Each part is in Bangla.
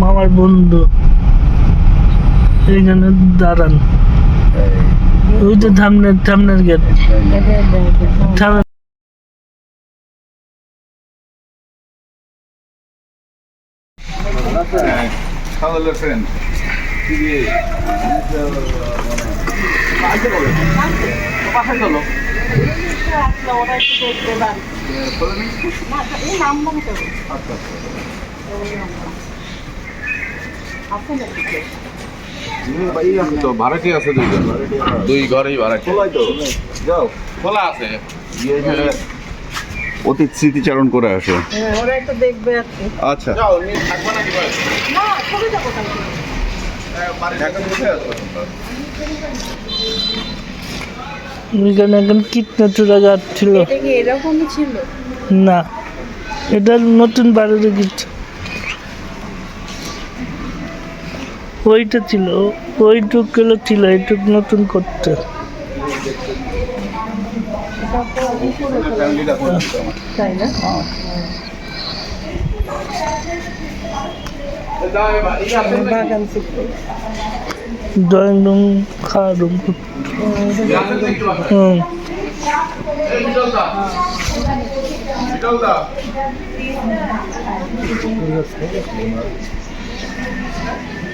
মামার বন্ধু। এখানে দাঁড়ান। ওই তো থামনের থামনের গেট। friend. তো ভাড়াটি আছে দুইজন। দুই ঘরেই ভাড়াটি। খোলা আছে। অতীত স্মৃতিচারণ করে আসে। হ্যাঁ, ওরা একটু দেখবে আর কি। আচ্ছা। এখানে এখন এটা ছিল? না এটা নতুন বাড়ির গিট ওইটা ছিল ওইটুকগুলো ছিল এইটুক নতুন করতে। ড্রয়িং রুম খাওয়া রুম। হুম।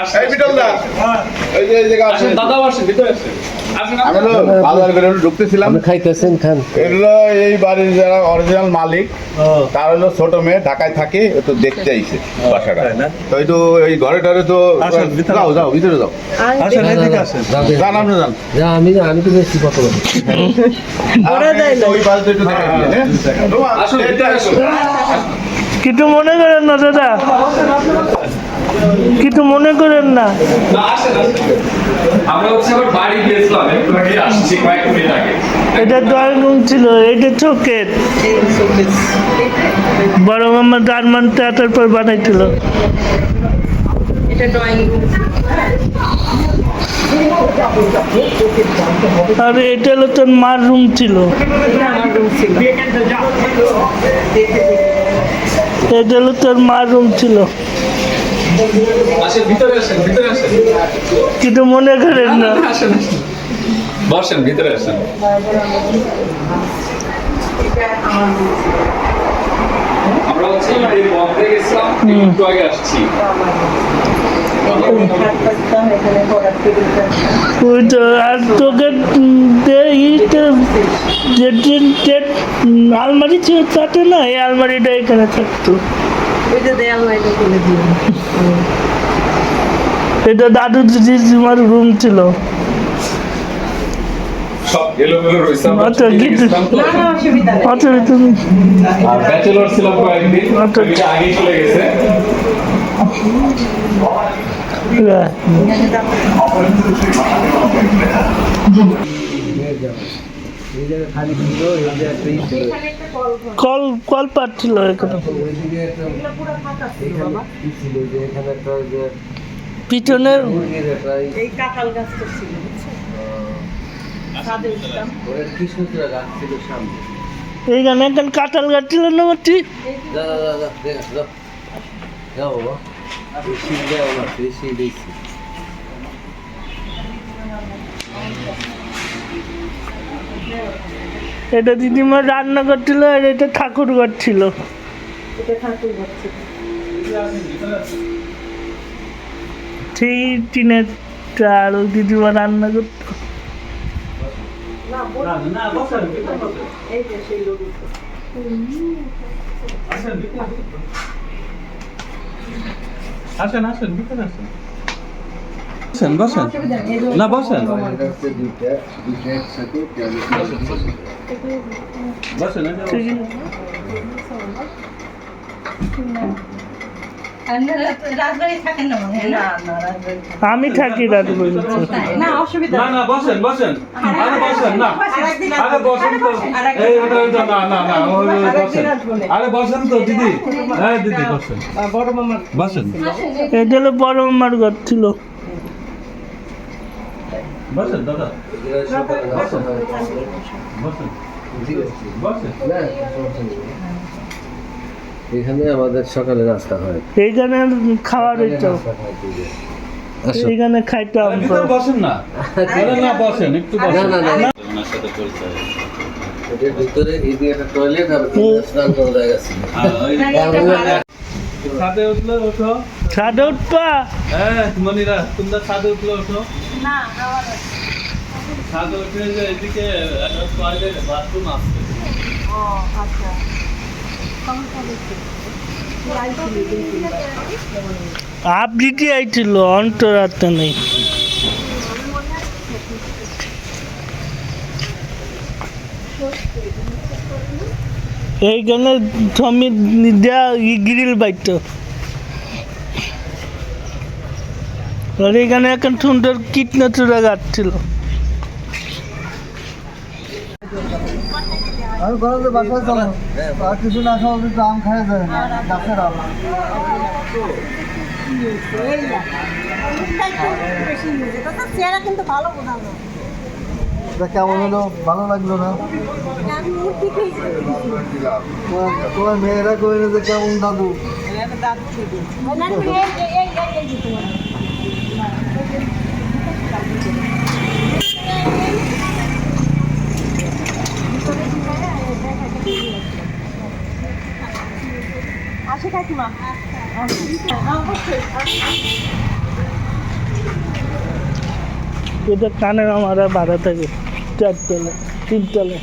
আসেন, এই বিটল দা। এই যে এই জায়গা আসেন আসেন। দাদাও আসেন ভিতরে আসেন। আসেন আমি হলো বাজার বেরোলে ঢুকতেছিলাম। খাইতেছেন খান। এগুলো এই বাড়ির যারা অরিজিনাল মালিক তার হলো ছোট মেয়ে ঢাকায় থাকে একটু দেখতে আইছে বাসাটা। তো একটু এই ঘরে টরে তো যাও যাও ভিতরে যাও। আমি দেখি। যান আপনি যান। আমি আমি তো বেশি কথা বলি। ওরা দেয় না। ওই পাশে একটু দেখে নিন, হ্যাঁ? আসুন ভিতরে আসুন। কিছু মনে করেন না দাদা। কিছু মনে করেন না। আমরা হচ্ছে আবার বাড়ি গিয়েছিলাম একটু আগে আসছি কয়েক মিনিট আগে। এটা ড্রয়িং রুম ছিল? এটা চোখের। বড় মামা জার্মান টিয়াটার পর বানাইছিল। এটা ড্রয়িং রুম আর এটা হলো তোর মার রুম ছিল। এটা হলো তোর মার রুম ছিল। ভিতরে আসেন ভিতরে আসেন। কিছু মনে করেন না। আসেন বসেন ভিতরে আসেন। আমরা হচ্ছে এই গেছিলাম একটু আগে আসছি। ওই তো আর তোকে আলমারি ছিল তাতে না এই আলমারিটা এখানে থাকতো। যে দেয়াল লাইটে তুলে দিয়ে এটা দাদু দিদিমার রুম ছিল। সব কল কল পাট ছিল এখানে। ওইদিকে একটা এখানে ই ছিল যে এখানে একটা ওই যে পিছনে মুরগির একটা ই- এই এখন কাঁঠাল গাছ ছিল না মাটি? বাবা। বেশি যাও বেশি বেশি এটা দিদিমা রান্না করছিল আর এটা ঠাকুর ঘর ছিল। এটা ঠাকুর ছিল। সেই টিনের চাল দিদিমা রান্না করতো। না বসে। এই যে সেই লবুটা আসেন আসেন ভিতরে আসেন। বসেন বসেন। না বসেন। আমি থাকি রাজবাড়িতে না অসুবিধা না না বসেন বসেন। আরে বসেন না। আরে বসেন তো। এই ওটা ওটা না না না ওই ওই বসেন। আরে বসেন তো দিদি। হ্যাঁ দিদি বসেন। বসেন। এটা হলো বড় মামার ঘর ছিল। বসেন দাদা। বসেন। বসেন। না। এখানে আমাদের সকালে নাস্তা হয়। এইখানে খাওয়ার ইচ্ছা খাইতাম বসেন না। আরে না বসেন একটু বসেন। না না ওনার সাথে পরিচয় এটার ভিতরে এদিকে একটা টয়লেট আর স্নান করার জায়গা ছিল ওই ছাদে উঠলে ওঠো। ছাদে উঠবা। হ্যাঁ মনিরা তোমরা ছাদে উঠলে ওঠো। না এদিকে টয়লেট বাথরুম আছে। ও আচ্ছা। আইছিল? অন্তরাতে নেই। এইখানে দেয়া গ্রিল বাইত। আর এখানে এখন সুন্দর কীটনাশক গাছ ছিল বাসায় চলো। আর কিছু না খাওয়া কিন্তু আম যায় না গাছের আম। কেমন হলো? ভালো লাগল না? তোমার- মেয়েরা কই না যে কেমন দাদু। এটা কানের আমার ভাড়া থাকে চারতলা তিনতলা।